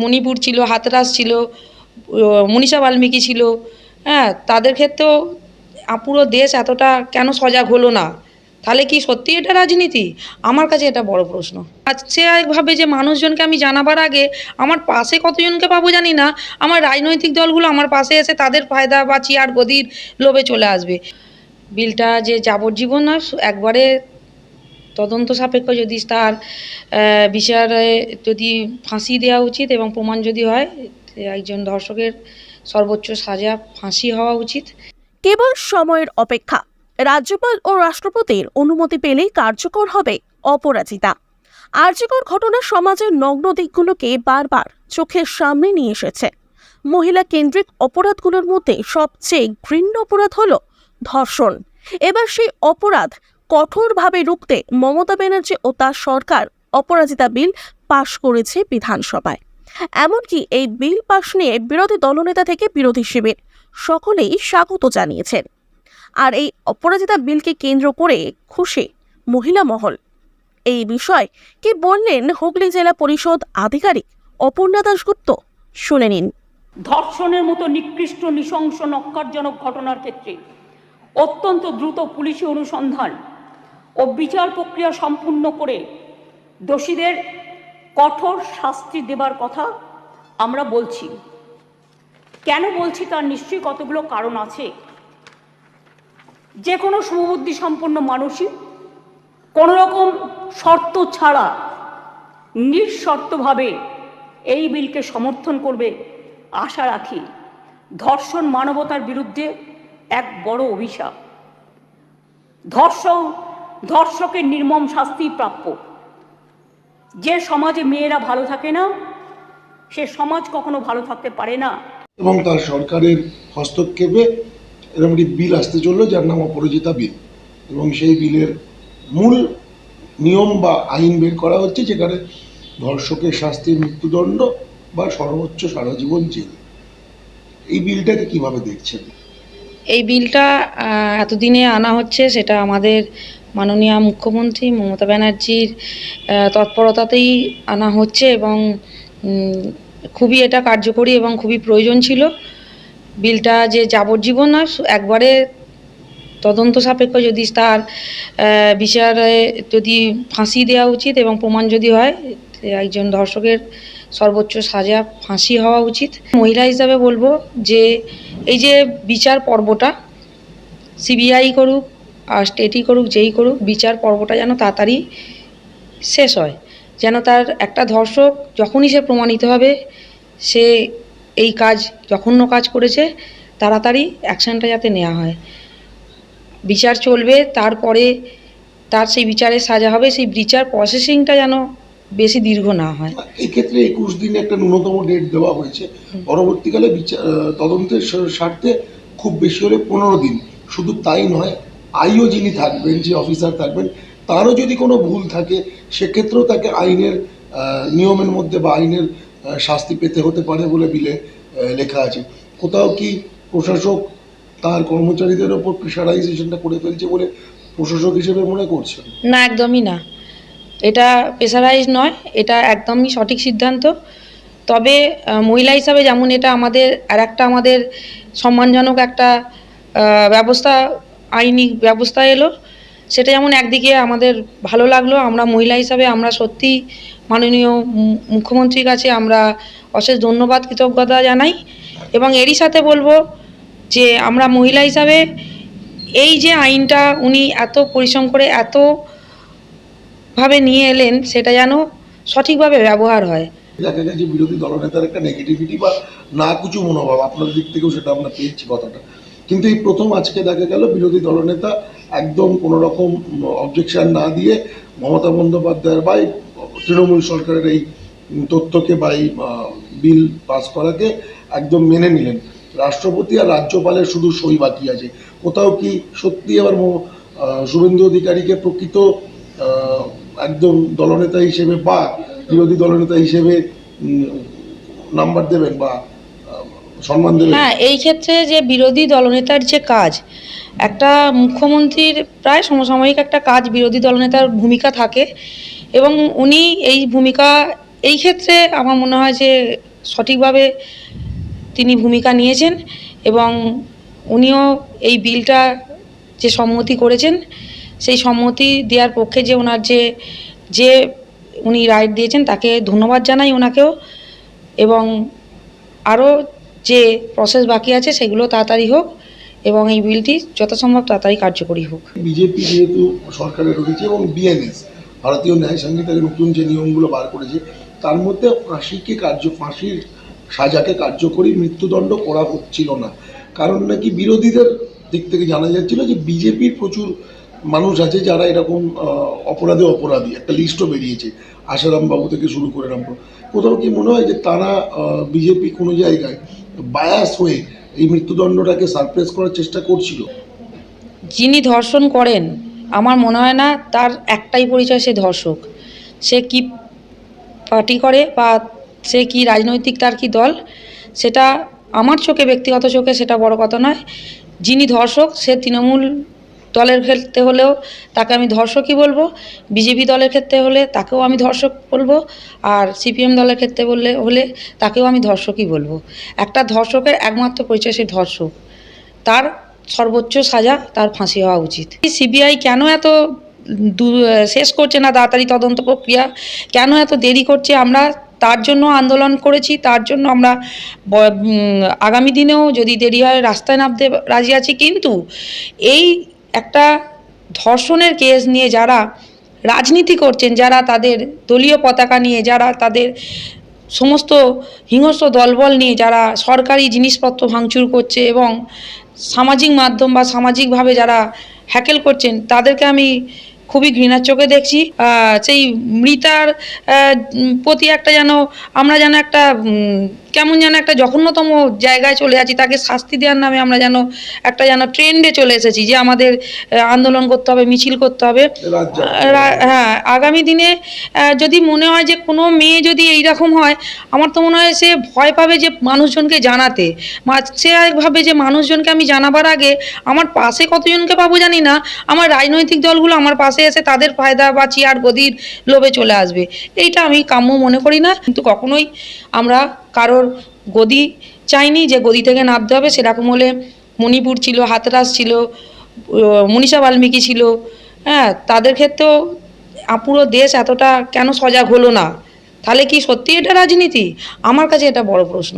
মণিপুর ছিল, হাতরাস ছিল মনীষা বাল্মীকি ছিল। হ্যাঁ তাদের ক্ষেত্রেও পুরো দেশ এতটা কেন সজাগ হলো না? তাহলে কি সত্যি এটা রাজনীতি? আমার কাছে এটা বড় প্রশ্ন। আজকে একভাবে যে মানুষজনকে আমি জানাবার আগে আমার পাশে কতজনকে পাবো জানি না। আমার রাজনৈতিক দলগুলো আমার পাশে এসে তাদের ফায়দা বা চেয়ার গদির লোভে চলে আসবে। বিলটা যে যাবজ্জীবন না একবারে তদন্ত সাপেক্ষ যদি তার বিচারে যদি ফাঁসি দেওয়া উচিত এবং প্রমাণ যদি হয় একজন ধর্ষকের সর্বোচ্চ সাজা ফাঁসি হওয়া উচিত। কেবল সময়ের অপেক্ষা। রাজ্যপাল ও রাষ্ট্রপতির অনুমতি পেলেই কার্যকর হবে অপরাজিতা। আর্যকর ঘটনা সমাজের নগ্ন দিকগুলোকে বারবার চোখের সামনে নিয়ে এসেছে। মহিলা কেন্দ্রিক অপরাধগুলোর মধ্যে সবচেয়ে ঘৃণ্য অপরাধ হল ধর্ষণ। এবার সেই অপরাধ কঠোরভাবে রুখতে মমতা ব্যানার্জি ও তার সরকার অপরাজিতা বিল পাশ করেছে বিধানসভায়। এমনকি এই বিল পাশ নিয়ে বিরোধী দলনেতা থেকে বিরোধী শিবির সকলেই স্বাগত জানিয়েছেন। আর এই অপরাজিতা বিলকে কেন্দ্র করে খুশি মহিলা মহল। এই বিষয় কি বললেন হুগলি জেলা পরিষদ আধিকারিক অপর্ণা দাশগুপ্ত? শুনে নিন। ধর্ষণের মতো নিকৃষ্ট, নৃশংস, নক্কারজনক ঘটনার ক্ষেত্রে অত্যন্ত দ্রুত পুলিশি অনুসন্ধান ও বিচার প্রক্রিয়া সম্পূর্ণ করে দোষীদের কঠোর শাস্তি দেবার কথা আমরা বলছি। কেন বলছি তার নিশ্চয়ই কতগুলো কারণ আছে? যে কোনো শুভবুদ্ধি সম্পন্ন মানুষই কোনো রকম শর্ত ছাড়া নিঃশর্তভাবে এই বিলকে সমর্থন করবে আশা রাখি। ধর্ষণ মানবতার বিরুদ্ধে এক বড় অভিশাপ। ধর্ষণ ধর্ষকের নির্মম শাস্তি প্রাপ্য। যে সমাজে মেয়েরা ভালো থাকে না সে সমাজ কখনো ভালো থাকতে পারে না। এবং তার সরকারের হস্তক্ষেপে এরকম একটি বিল আসতে চলল যার নাম অপরাজিতা বিল। এবং সেই বিলের মূল নিয়ম বা আইন বের করা হচ্ছে যেখানে ধর্ষকের শাস্তি মৃত্যুদণ্ড বা সর্বোচ্চ সারা জীবন জেল। এই বিলটাকে কীভাবে দেখছেন? এই বিলটা এতদিনে আনা হচ্ছে সেটা আমাদের মাননীয় মুখ্যমন্ত্রী মমতা ব্যানার্জির তৎপরতাতেই আনা হচ্ছে এবং খুবই এটা কার্যকরী এবং খুবই প্রয়োজন ছিল। বিলটা যে যাবজ্জীবন না একবারে তদন্ত সাপেক্ষ যদি তার বিচারে যদি ফাঁসি দেওয়া উচিত এবং প্রমাণ যদি হয়, একজন ধর্ষকের সর্বোচ্চ সাজা ফাঁসি হওয়া উচিত। মহিলা হিসাবে বলব যে, এই যে বিচার পর্বটা, সিবিআই করুক আর স্টেটই করুক যেই করুক বিচার পর্বটা যেন তাড়াতাড়ি শেষ হয়। যেন তার একটা ধর্ষক যখনই সে প্রমাণিত হবে সে এই কাজ জঘন্য কাজ করেছে তাড়াতাড়ি অ্যাকশনটা যাতে নেওয়া হয়। বিচার চলবে তারপরে তার সেই বিচারে সাজা হবে সেই বিচার প্রসেসিংটা যেন বেশি দীর্ঘ না হয়। এক্ষেত্রে একুশ দিনে একটা ন্যূনতম ডেট দেওয়া হয়েছে। পরবর্তীকালে বিচার তদন্তের স্বার্থে খুব বেশি হলে পনেরো দিন। শুধু তাই নয় আইও যিনি থাকবেন, যে অফিসার থাকবেন, তারও যদি কোনো ভুল থাকে, সেক্ষেত্রেও তাকে আইনের নিয়মের মধ্যে বা আইনের শাস্তি পেতে হতে পারে বলে বিলে লেখা আছে। কোথাও কি প্রশাসক তার কর্মচারীদের ওপর প্রেশারাইজেশনটা করে ফেলছে বলে প্রশাসক হিসেবে মনে করছেন না, একদমই না। এটা প্রেশারাইজ নয়, এটা একদমই সঠিক সিদ্ধান্ত। তবে মহিলা হিসাবে যেমন এটা আমাদের আর একটা আমাদের সম্মানজনক একটা ব্যবস্থা আইনি ব্যবস্থা এলো। সেটা যেমন একদিকে আমাদের ভালো লাগল, আমরা মহিলা হিসাবে আমরা সত্যি মাননীয় মুখ্যমন্ত্রীর কাছে আমরা অশেষ ধন্যবাদ, কৃতজ্ঞতা জানাই। এবং এরই সাথে বলব যে আমরা মহিলা হিসাবে এই যে আইনটা উনি এত পরিশ্রম করে এত ভাবে নিয়ে এলেন, সেটা যেন সঠিকভাবে ব্যবহার হয়। বিরোধী দলনেতার একটা নেগেটিভিটি বা না কিছু মনোভাব। আপনাদের দিক থেকেও সেটা আমরা পেয়েছি কথাটা। কিন্তু এই প্রথম আজকে দেখা গেল, বিরোধী দলনেতা একদম কোনো রকম অবজেকশন না দিয়ে মমতা বন্দ্যোপাধ্যায়ের বা তৃণমূল সরকারের এই তথ্যকে বা এই বিল পাস করাকে একদম মেনে নিলেন। রাষ্ট্রপতি আর রাজ্যপালের শুধু সই বাকি আছে। কোথাও কি সত্যি আবার শুভেন্দু অধিকারীকে প্রকৃত একদম দলনেতা হিসেবে বা বিরোধী দলনেতা হিসেবে নাম্বার দেবেন বা সম্মান দেবেন হ্যাঁ এই ক্ষেত্রে যে বিরোধী দলনেতার যে কাজ, একটা মুখ্যমন্ত্রীর প্রায় সমসাময়িক একটা কাজ বিরোধী দলনেতার ভূমিকা থাকে এবং উনি এই ভূমিকা, এই ক্ষেত্রে আমার মনে হয় যে সঠিকভাবে তিনি ভূমিকা নিয়েছেন এবং উনিও এই বিলটা যে সম্মতি করেছেন, সেই সম্মতি দেওয়ার পক্ষে যে ওনার যে যে উনি রাইট দিয়েছেন তাকে ধন্যবাদ জানাই ওনাকেও এবং আরও যে প্রসেস বাকি আছে সেগুলো তাড়াতাড়ি হোক এবং এই বিলটি যথাসম্ভব তাড়াতাড়ি কার্যকরী হোক। বিজেপি যেহেতু সরকারে রয়েছে এবং বিএনএস ভারতীয় ন্যায় সংহিতার নতুন যে নিয়মগুলো বার করেছে, তার মধ্যে ফাঁসিকে কার্য, ফাঁসির সাজাকে কার্যকরী মৃত্যুদণ্ড করা হচ্ছিল না। কারণ নাকি বিরোধীদের দিক থেকে জানা যাচ্ছিল যে বিজেপির প্রচুর মানুষ আছে যারা এরকম অপরাধে অপরাধী, একটা লিস্টও বেরিয়েছে আশারাম বাবু থেকে শুরু করে রাম কোথাও কি মনে হয় যে তারা বিজেপি কোনো জায়গায় বায়াস হয়ে এই মৃত্যুদণ্ডটাকে সারপ্রেস করার চেষ্টা করছিল। যিনি ধর্ষণ করেন, আমার মনে হয় না তার একটাই পরিচয় সে ধর্ষক। সে কি পার্টি করে বা সে কি রাজনৈতিক তার কি দল, সেটা আমার চোখে, ব্যক্তিগত চোখে সেটা বড় কথা নয়। যিনি ধর্ষক, সে তৃণমূল দলের ক্ষেত্রে হলেও তাকে আমি ধর্ষকই বলব, বিজেপি দলের ক্ষেত্রে হলে তাকেও আমি ধর্ষক বলব, আর সিপিএম দলের ক্ষেত্রে বললে, হলে তাকেও আমি ধর্ষকই বলব। একটা ধর্ষকের একমাত্র পরিচয় সে ধর্ষক। তার সর্বোচ্চ সাজা, তার ফাঁসি হওয়া উচিত। সিবিআই কেন এত শেষ করছে না তাড়াতাড়ি তদন্ত প্রক্রিয়া? কেন এত দেরি করছে? আমরা তার জন্য আন্দোলন করেছি, তার জন্য আমরা আগামী দিনেও যদি দেরি হয়, রাস্তায় নামতে রাজি আছি। কিন্তু এই একটা ধর্ষণের কেস নিয়ে যারা রাজনীতি করছেন, যারা তাদের দলীয় পতাকা নিয়ে, যারা তাদের সমস্ত হিংস্র দলবল নিয়ে, যারা সরকারি জিনিসপত্র ভাঙচুর করছে এবং সামাজিক মাধ্যম বা সামাজিকভাবে যারা হ্যাকেল করছেন, তাদেরকে আমি খুবই ঘৃণার চোখে দেখছি। সেই মৃতার প্রতি একটা যেন, আমরা যেন একটা কেমন যেন একটা জঘন্যতম জায়গায় চলে যাচ্ছি তাকে শাস্তি দেওয়ার নামে আমরা যেন একটা যেন ট্রেন্ডে চলে এসেছি যে আমাদের আন্দোলন করতে হবে মিছিল করতে হবে। হ্যাঁ আগামী দিনে যদি মনে হয় যে কোনো মেয়ে যদি এই রকম হয় আমার তো মনে হয় সে ভয় পাবে যে মানুষজনকে জানাতে। সে ভাবে যে মানুষজনকে আমি জানাবার আগে আমার পাশে কতজনকে পাবো জানি না আমার রাজনৈতিক দলগুলো আমার পাশে এসে তাদের ফায়দা বা চেয়ার গদির লোভে চলে আসবে। এইটা আমি কাম্য মনে করি না কিন্তু কখনোই আমরা কারোর গদি চাইনি, যে গদি থেকে নামতে হবে, সেরকম হলে মণিপুর ছিল, হাতরাস ছিল মনীষা বাল্মীকি ছিল। হ্যাঁ তাদের ক্ষেত্রেও পুরো দেশ এতটা কেন সজাগ হলো না? তাহলে কি সত্যি এটা রাজনীতি? আমার কাছে এটা বড় প্রশ্ন।